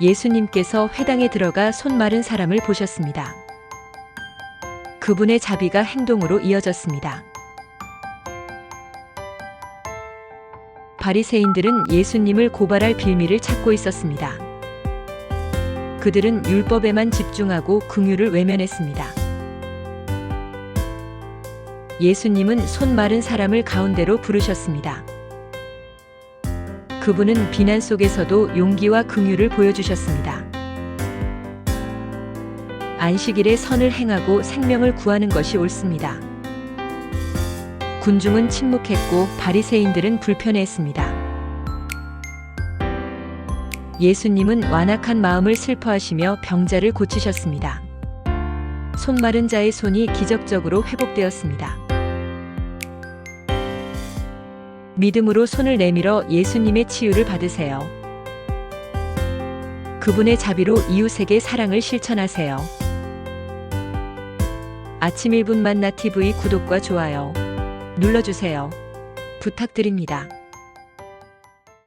예수님께서 회당에 들어가 손 마른 사람을 보셨습니다. 그분의 자비가 행동으로 이어졌습니다. 바리새인들은 예수님을 고발할 빌미를 찾고 있었습니다. 그들은 율법에만 집중하고 긍휼을 외면했습니다. 예수님은 손 마른 사람을 가운데로 부르셨습니다. 그분은 비난 속에서도 용기와 긍휼을 보여주셨습니다. 안식일에 선을 행하고 생명을 구하는 것이 옳습니다. 군중은 침묵했고 바리새인들은 불편해했습니다. 예수님은 완악한 마음을 슬퍼하시며 병자를 고치셨습니다. 손 마른 자의 손이 기적적으로 회복되었습니다. 믿음으로 손을 내밀어 예수님의 치유를 받으세요. 그분의 자비로 이웃에게 사랑을 실천하세요. 아침 1분 만나 TV 구독과 좋아요 눌러주세요. 부탁드립니다.